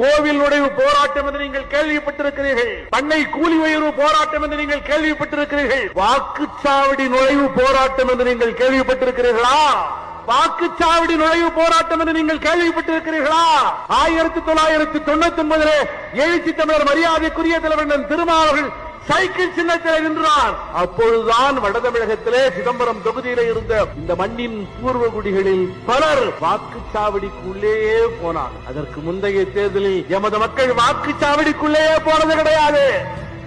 கோவில் நுழைவு போராட்டம் என்று நீங்கள் கேள்விப்பட்டிருக்கிறீர்கள். பண்ணை கூலி உயர்வு போராட்டம் என்று நீங்கள் கேள்விப்பட்டிருக்கிறீர்கள். வாக்குச்சாவடி நுழைவு போராட்டம் என்று நீங்கள் கேள்விப்பட்டிருக்கிறீர்களா? வாக்குச்சாவடி நுழைவு போராட்டம் என்று நீங்கள் கேள்விப்பட்டிருக்கிறீர்களா? ஆயிரத்தி தொள்ளாயிரத்தி தொண்ணூத்தி ஒன்பதிலே எழுச்சி தமிழர் மரியாதைக்குரிய தலைவர் திருமாவர்கள் சைக்கிள் சின்னத்தில் நின்றார். அப்பொழுதுதான் வட தமிழகத்திலே சிதம்பரம் தொகுதியிலே இருந்த இந்த மண்ணின் பூர்வ குடிகளில் பலர் வாக்குச்சாவடிக்குள்ளேயே போனார். அதற்கு முந்தைய தேர்தலில் எமது மக்கள் வாக்குச்சாவடிக்குள்ளேயே போனது கிடையாது.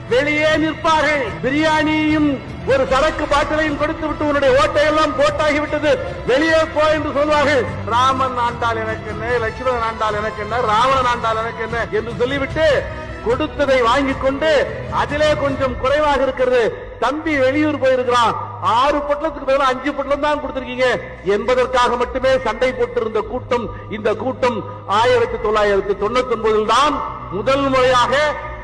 வெளியே நிற்பார்கள். பிரியாணியும் ஒரு சரக்கு பாட்டிலையும் கொடுத்து விட்டு உன்னுடைய ஓட்டை எல்லாம் போட்டாகி விட்டது வெளியே போ என்று சொல்வார்கள். ராமன் ஆண்டால் எனக்கு என்ன? லட்சுமணன் ஆண்டால் எனக்கு என்ன? ராவணன் ஆண்டால் எனக்கு என்ன? என்று சொல்லிவிட்டு கொடுத்ததை வாங்கி கொண்டு அதிலே கொஞ்சம் குறைவாக இருக்கிறது. தம்பி வெளியூர் போயிருக்கிறான். ஆறு பொட்டலத்துக்கு பதிலா அஞ்சு பொட்டலம் தான் கொடுத்திருக்கீங்க. என்பதற்காக மட்டுமே சண்டை போட்டிருந்த கூட்டம் இந்த கூட்டம் ஆயிரத்தி தொள்ளாயிரத்தி தொண்ணூத்தி ஒன்பதில் தான் முதல் முறையாக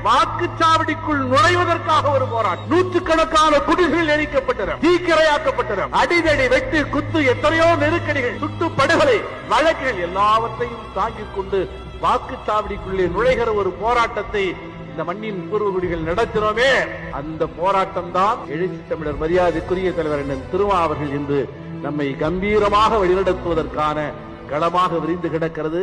வாக்குச்சாவடிக்குள் நுழைவதற்காக ஒரு போராட்டம். நூற்றுக்கணக்கான குடிகள் எரிக்கப்பட்டன தீக்கிரையாக்கப்பட்டன. அடிதடி வெட்டு குத்து எத்தனையோ நெருக்கடிகள் சுட்டு படுகொலை வழக்குகள் எல்லாவற்றையும் தாங்கிக் கொண்டு வாக்குச்சாவடிக்குள்ளே நுழைகிற ஒரு போராட்டத்தை இந்த மண்ணின் பூர்வகுடிகள் நடத்தினோமே அந்த போராட்டம் தான் எழுச்சி தமிழர் மரியாதைக்குரிய தலைவர் என்ன திருமா அவர்கள் இன்று நம்மை கம்பீரமாக வழிநடத்துவதற்கான களமாக விரிந்து கிடக்கிறது.